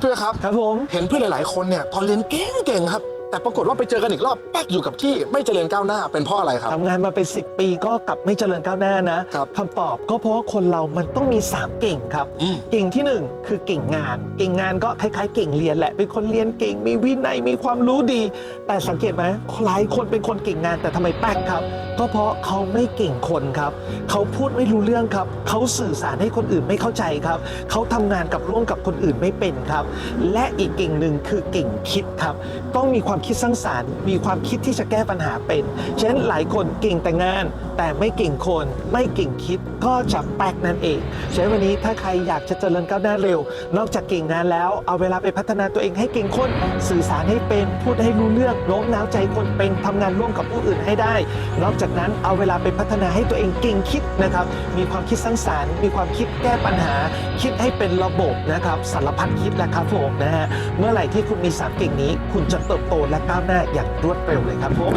เพื่อนครับ ครับผม เห็นเพื่อนหลาย ๆ คนเนี่ยตอนเรียนเก่งๆครับ แต่ปรากฏว่าไปเจอกันอีกรอบแป๊กอยู่กับที่ไม่เจริญก้าวหน้าเป็นเพราะอะไรครับ ทำงานมาเป็น 10 ปีก็กลับไม่เจริญก้าวหน้านะครับคำตอบก็เพราะว่าคนเรามันต้องมี 3 เก่งครับ อืม เก่งที่1 คือเก่งงาน เก่งงานก็คล้าย ๆ เก่งเรียนแหละ เป็นคนเรียนเก่งมีวินัยมีความรู้ดี แต่สังเกตไหมหลายคนเป็นคนเก่งงานแต่ทำไมแป๊กครับ ก็เพราะเขาไม่เก่งคนครับ เขาพูดไม่รู้เรื่องครับ เขาสื่อสารให้คนอื่นไม่เข้าใจครับ เขาทำงานกับร่วมกับคนอื่นไม่เป็นครับ และอีกเก่งหนึ่งคือเก่งคิดครับ ต้องมีความคิดสร้างสรรค์ มีความคิดที่จะแก้ปัญหาเป็น เช่นหลายคนเก่งแต่งาน แต่ไม่เก่งคน ไม่เก่งคิดก็จะแป๊กนั่นเองฉะนั้นวันนี้ถ้าใครอยากจะเจริญก้าวหน้าเร็ว นอกจากเก่งงานแล้วเอาเวลาไปพัฒนาตัวเองให้เก่งคน สื่อสารให้เป็นพูดให้รู้เรื่องโน้มน้าวใจคนเป็นทำงานร่วมกับผู้อื่นให้ได้ นอกจากนั้นเอาเวลาไปพัฒนาให้ตัวเองเก่งคิดนะครับ มีความคิดสร้างสรรค์ มีความคิดแก้ปัญหา คิดให้เป็นระบบนะครับสารพัดคิดแหละครับผมนะฮะเมื่อไหร่ที่คุณมีสามเก่งนี้ คุณจะเติบโตและก้าวหน้าอย่างรวดเร็วเลยครับผม